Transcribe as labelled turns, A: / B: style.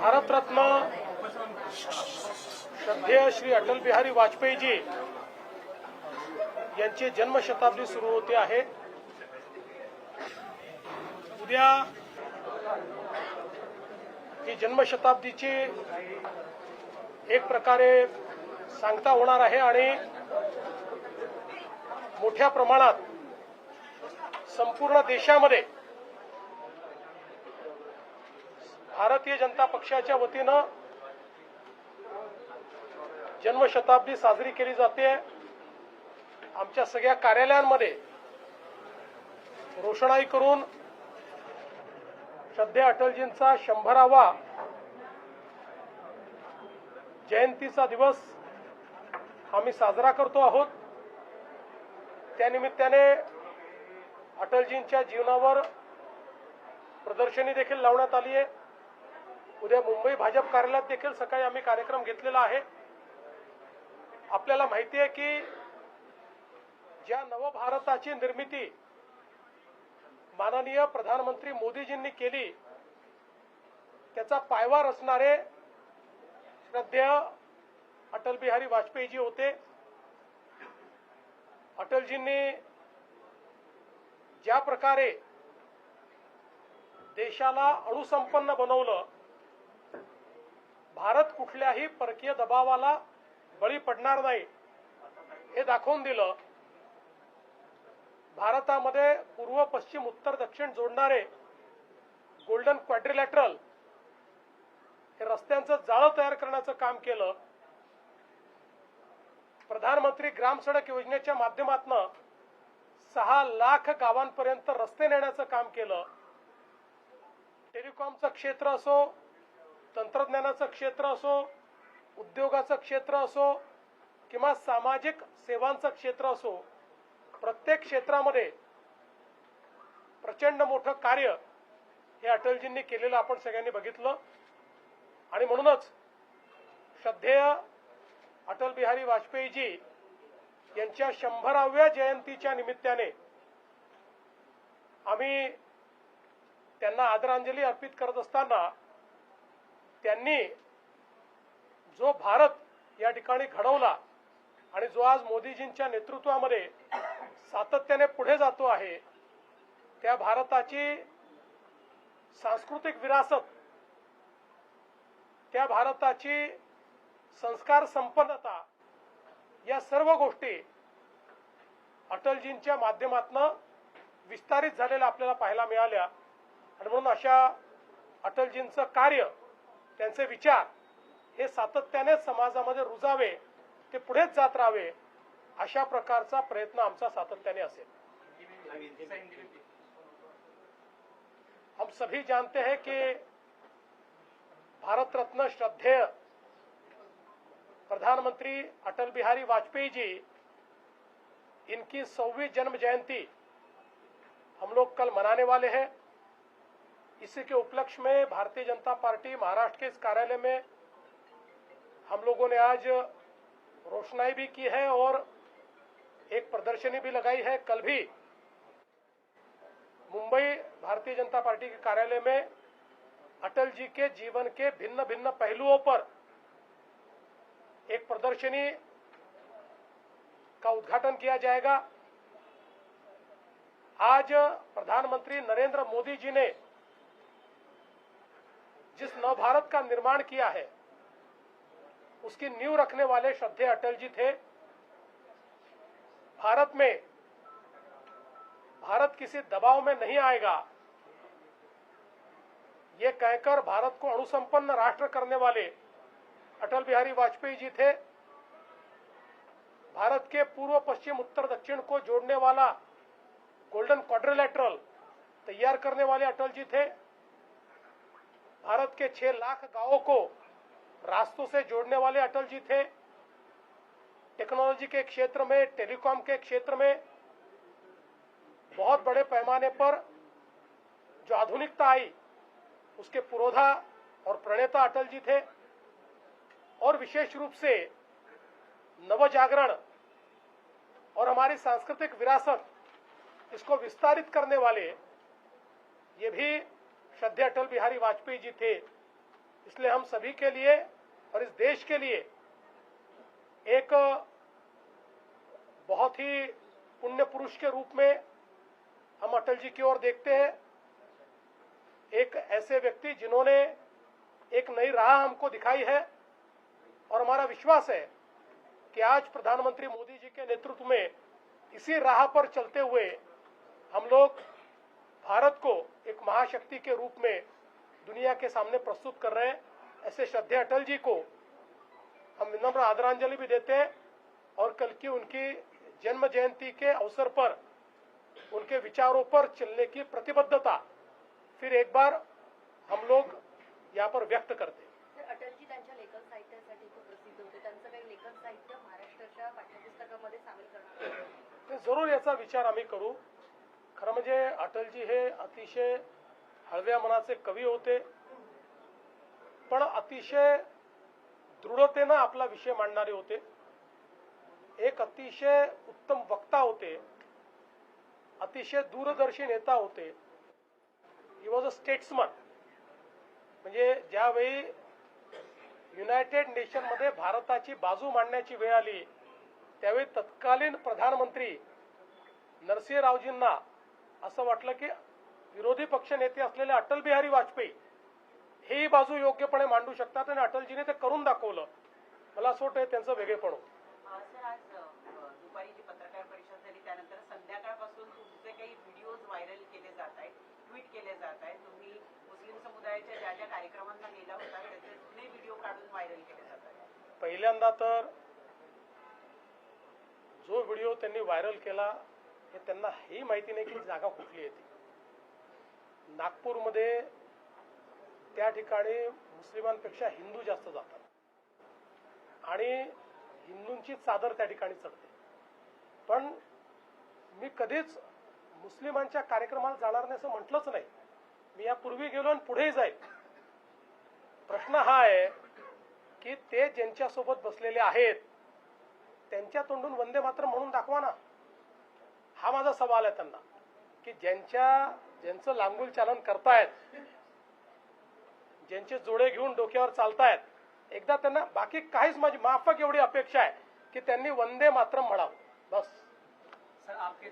A: भारतरत्न श्रद्धेय श्री अटल बिहारी वाजपेयीजी यांची जन्मशताब्दी सुरू होते आहे. उद्या ही जन्मशताब्दीची एक प्रकारे सांगता होणार आहे आणि मोठ्या प्रमाणात संपूर्ण देशामध्ये भारतीय जनता पक्षाच्या वतीनं जन्मशताब्दी साजरी केली जाते. आमच्या सगळ्या कार्यालयांमध्ये रोषणाई करून श्रद्धे अटलजींचा शंभरावा जयंतीचा दिवस आम्ही साजरा करतो आहोत. त्यानिमित्ताने अटलजींच्या जीवनावर प्रदर्शनी देखील लावण्यात आली आहे. उद्या मुंबई भाजप कार्यालयात देखील सकाळी आम्ही कार्यक्रम घेतलेला आहे. आपल्याला माहिती आहे की ज्या नवभारताची निर्मिती माननीय प्रधानमंत्री मोदीजींनी केली त्याचा पायवार असणारे श्रद्धेय अटल बिहारी वाजपेयीजी होते. अटलजींनी ज्या प्रकारे देशाला अणुसंपन्न बनवलं भारत कुठल्याही परकीय दबावाला बळी पडणार नाही. हे दाखवून दिलं. भारतामध्ये पूर्व पश्चिम उत्तर दक्षिण जोडणारे गोल्डन क्वाड्रिलॅटरल हे रस्त्यांचं जाळं तयार करण्याचं काम केलं. प्रधानमंत्री ग्राम सडक योजनेच्या माध्यमातून सहा लाख गावांपर्यंत रस्ते नेण्याचं काम केलं. टेलिकॉमचं क्षेत्र असो तंत्रज्ञानाचं क्षेत्र असो उद्योगाचं क्षेत्र असो किंवा सामाजिक सेवांचं क्षेत्र असो प्रत्येक क्षेत्रामध्ये प्रचंड मोठं कार्य हे अटलजींनी केलेलं आपण सगळ्यांनी बघितलं. आणि म्हणूनच श्रद्धेय अटल बिहारी वाजपेयीजी यांच्या शंभराव्या जयंतीच्या निमित्ताने आम्ही त्यांना आदरांजली अर्पित करत असताना त्यांनी जो भारत या ठिकाणी घडवला आणि जो आज मोदीजींच्या नेतृत्वामध्ये सातत्याने पुढे जातो आहे त्या भारताची सांस्कृतिक विरासत त्या भारताची संस्कार संपन्नता या सर्व गोष्टी अटलजींच्या माध्यमातून विस्तारित झालेल्या आपल्याला पाहायला मिळाल्या. आणि म्हणून अशा अटलजींचं कार्य त्यांचे विचार हे सातत्याने समाजामध्ये रुजावे, ते पुढेच जात राहावे, अशा प्रकारचा प्रयत्न आमचा सातत्याने असेल. हम सभी जानते हैं कि भारत रत्न श्रद्धेय प्रधानमंत्री अटल बिहारी वाजपेयी जी, इनकी सौवीं जन्म जयंती हम लोग कल मनाने वाले हैं। इसी के उपलक्ष्य में भारतीय जनता पार्टी महाराष्ट्र के इस कार्यालय में हम लोगों ने आज रोशनाई भी की है और एक प्रदर्शनी भी लगाई है। कल भी मुंबई भारतीय जनता पार्टी के कार्यालय में अटल जी के जीवन के भिन्न भिन्न पहलुओं पर एक प्रदर्शनी का उद्घाटन किया जाएगा। आज प्रधानमंत्री नरेंद्र मोदी जी ने जिस नव भारत का निर्माण किया है, उसकी नींव रखने वाले श्रद्धे अटल जी थे। भारत में, भारत किसी दबाव में नहीं आएगा। ये कहकर भारत को अणुसंपन्न राष्ट्र करने वाले अटल बिहारी वाजपेयी जी थे। भारत के पूर्व, पश्चिम, उत्तर, दक्षिण को जोड़ने वाला गोल्डन क्वाड्रिलेटरल तैयार करने वाले अटल जी थे। भारत के छह लाख गाँवों को रास्तों से जोड़ने वाले अटल जी थे। टेक्नोलॉजी के क्षेत्र में, टेलीकॉम के क्षेत्र में बहुत बड़े पैमाने पर जो आधुनिकता आई, उसके पुरोधा और प्रणेता अटल जी थे। और विशेष रूप से नव जागरण और हमारी सांस्कृतिक विरासत, इसको विस्तारित करने वाले ये भी श्रद्धेय अटल बिहारी वाजपेयी जी थे। इसलिए हम सभी के लिए और इस देश के लिए एक बहुत ही पुण्य पुरुष के रूप में हम अटल जी की ओर देखते हैं। एक ऐसे व्यक्ति जिन्होंने एक नई राह हमको दिखाई है और हमारा विश्वास है कि आज प्रधानमंत्री मोदी जी के नेतृत्व में इसी राह पर चलते हुए हम लोग भारत को एक महाशक्ति के रूप में दुनिया के सामने प्रस्तुत कर रहे हैं। ऐसे श्रद्धे अटल जी को हम विनम्र आदरांजलि भी देते हैं और कल की उनकी जन्म जयंती के अवसर पर उनके विचारों पर चलने की प्रतिबद्धता फिर एक बार हम लोग यहाँ पर व्यक्त करते हैं।
B: अटलजी त्यांच्या लेखन साहित्यासाठी खूप प्रसिद्ध होते. त्यांचं काही लेखन साहित्य महाराष्ट्राच्या पाठ्यपुस्तकामध्ये सामील करणार
A: ज़रूर याचा विचार आम्ही करू. खरं म्हणजे अटलजी हे अतिशय हळव्या मनाचे कवी होते. पण अतिशय दृढतेनं आपला विषय मांडणारे होते. एक अतिशय उत्तम वक्ता होते. अतिशय दूरदर्शी नेता होते. ही वॉज अ स्टेट्समन म्हणजे ज्यावेळी युनायटेड नेशनमध्ये भारताची बाजू मांडण्याची वेळ आली त्यावेळी तत्कालीन प्रधानमंत्री नरसिंहरावजींना असं वाटलं की विरोधी पक्ष नेते असलेले अटल बिहारी वाजपेयी ही बाजू योग्यपणे मांडू शकतात आणि अटलजीने ते करून दाखवलं. मला असं वाटतं त्यांचं वेगळेपण होतं.
C: अ, सर आज अ, दुपारी जी पत्रकार परिषद झाली त्यानंतर संध्याकाळपासून तुमचे काही व्हिडिओज व्हायरल केले जात आहेत ट्विट केले जात आहेत. तुम्ही मुस्लिम समुदायाच्या ज्या ज्या कार्यक्रमांना गेला होता त्याचे जुने व्हिडिओ काढून व्हायरल केले जात आहेत.
A: पहिल्यांदा तर जो व्हिडिओ त्यांनी व्हायरल केला हे त्यांना हे माहिती नाही की जागा कुठली आहे ती. नागपूरमध्ये त्या ठिकाणी मुस्लिमांपेक्षा हिंदू जास्त जातात. आणि हिंदूंची चादर त्या ठिकाणी चढते. पण मी कधीच मुस्लिमांच्या कार्यक्रमाला जाणार नाही असं म्हटलंच नाही. मी यापूर्वी गेलो आणि पुढेही जाईल. प्रश्न हा आहे की ते ज्यांच्यासोबत बसलेले आहेत त्यांच्या तोंडून वंदे मात्र म्हणून दाखवा ना. हा माझा सवाल आहे त्यांना. की ज्यांच्या ज्यांचं लांगुल चालन करतायत ज्यांचे जोडे घेऊन डोक्यावर चालतायत एकदा त्यांना बाकी काहीच माझी माफक एवढी अपेक्षा आहे की त्यांनी वंदे मात्र म्हणावं. बस.
D: सर आपके